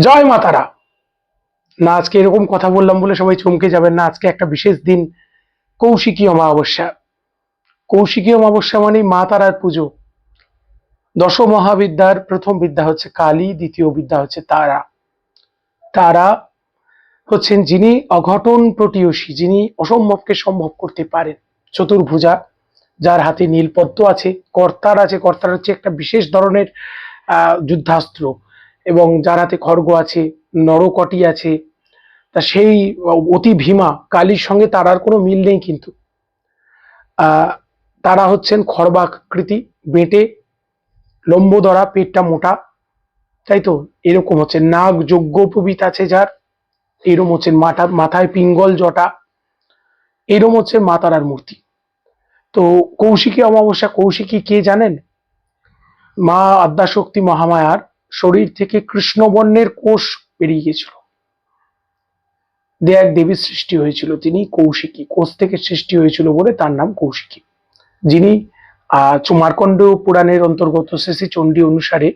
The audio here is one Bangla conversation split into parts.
জয় মাতারা না, আজকে এরকম কথা বললাম বলে সবাই চমকে যাবেন না। আজকে একটা বিশেষ দিন, কৌশিকী অমাবস্যা। কৌশিকী অমাবস্যা মানে মা তারার পুজো। দশ মহাবিদ্যার প্রথম বিদ্যা হচ্ছে কালী, দ্বিতীয় বিদ্যা হচ্ছে তারা। তারা হচ্ছেন যিনি অঘটন প্রতিয়সী, যিনি অসম্ভবকে সম্ভব করতে পারেন। চতুর্ভুজা, যার হাতে নীলপদ্ম আছে, কর্তার আছে। কর্তার হচ্ছে একটা বিশেষ ধরনের, আহ, যুদ্ধাস্ত্র। এবং যার হাতে খড়গ আছে, নরকটি আছে, তা সেই অতি ভীমা কালীর সঙ্গে তারার কোনো মিল নেই কিন্তু। তারা হচ্ছেন খড়বাকৃতি, বেঁটে, লম্বদরা, পেটটা মোটা, তাই তো? এরকম হচ্ছে নাগ যজ্ঞ প্রভৃত আছে যার, এরম হচ্ছে মাথা মাথায় পিঙ্গল জটা, এরম হচ্ছে মা তারার মূর্তি। তো কৌশিকী অমাবস্যা, কৌশিকী কে জানেন? মা আদ্যাশক্তি মহামায়ার শরীর থেকে কৃষ্ণবর্ণের কোষ বেরিয়ে গেছিল দিয়ে এক দেবীর সৃষ্টি হয়েছিল তিনি, কৌশিকী। কোষ থেকে সৃষ্টি হয়েছিল বলে তার নাম কৌশিকী। যিনি, আহ মার্কণ্ড পুরাণের অন্তর্গত শেষী চণ্ডী অনুসারে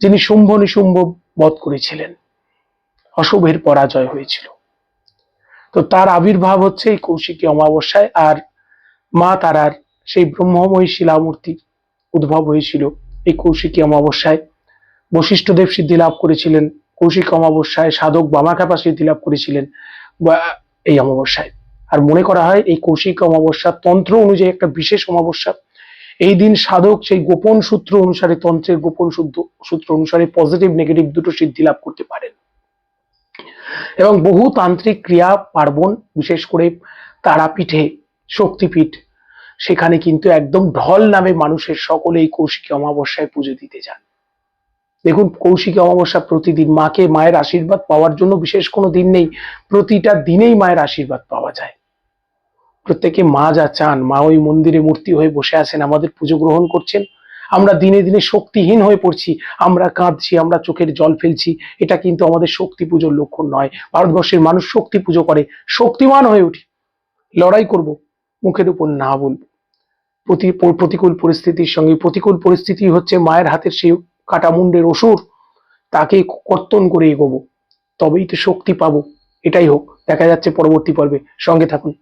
যিনি শুম্ভ নিশুম্ভ বধ করেছিলেন, অশুভের পরাজয় হয়েছিল। তো তার আবির্ভাব হচ্ছে এই কৌশিকী অমাবস্যায় আর মা তারার সেই ব্রহ্মময়ী শিলামূর্তির উদ্ভব হয়েছিল এই কৌশিকী অমাবস্যায়। বশিষ্ঠদেব সিদ্ধি লাভ করেছিলেন, কৌশিক অমাবস্যায় সাধক বামাখ্যাপা সিদ্ধি লাভ করেছিলেন, বা এই অমাবস্যায়। আর মনে করা হয়, এই কৌশিক অমাবস্যা তন্ত্র অনুযায়ী একটা বিশেষ অমাবস্যা। এই দিন সাধক সেই গোপন সূত্র অনুসারে, তন্ত্রের গোপন সূত্র অনুসারে পজিটিভ নেগেটিভ দুটো সিদ্ধি লাভ করতে পারেন। এবং বহু তান্ত্রিক ক্রিয়া, পার্বণ, বিশেষ করে তারাপীঠে, শক্তিপীঠ, সেখানে কিন্তু একদম ঢল নামে মানুষের সকলে এই কৌশিকী অমাবস্যায় পুজো দিতে যান। দেখুন, কৌশিকী অমাবস্যা প্রতিদিন মাকে মায়ের আশীর্বাদ পাওয়ার জন্য বিশেষ কোনো দিন নেই। প্রতিটা দিনেই মায়ের আশীর্বাদ পাওয়া যায়। প্রত্যেকে মা যা চান, মা ওই মন্দিরে মূর্তি হয়ে বসে আছেন, আমাদের পুজো গ্রহণ করছেন। আমরা দিনে দিনে শক্তিহীন হয়ে পড়ছি, আমরা কাঁদছি, আমরা চোখের জল ফেলছি, এটা কিন্তু আমাদের শক্তি পুজোর লক্ষণ নয়। ভারতবর্ষের মানুষ শক্তি পুজো করে, শক্তিমান হয়ে উঠি। লড়াই করব, মুখের উপর না বলব। প্রতি প্রতিকূল পরিস্থিতির সঙ্গে প্রতিকূল পরিস্থিতি হচ্ছে মায়ের হাতের সেই কাটামুন্ডের অসুর তাকে কর্তন করে এগোবো। তবেই তো শক্তি পাবো। এটাই হোক, দেখা যাচ্ছে পরবর্তী পর্বে। সঙ্গে থাকুন।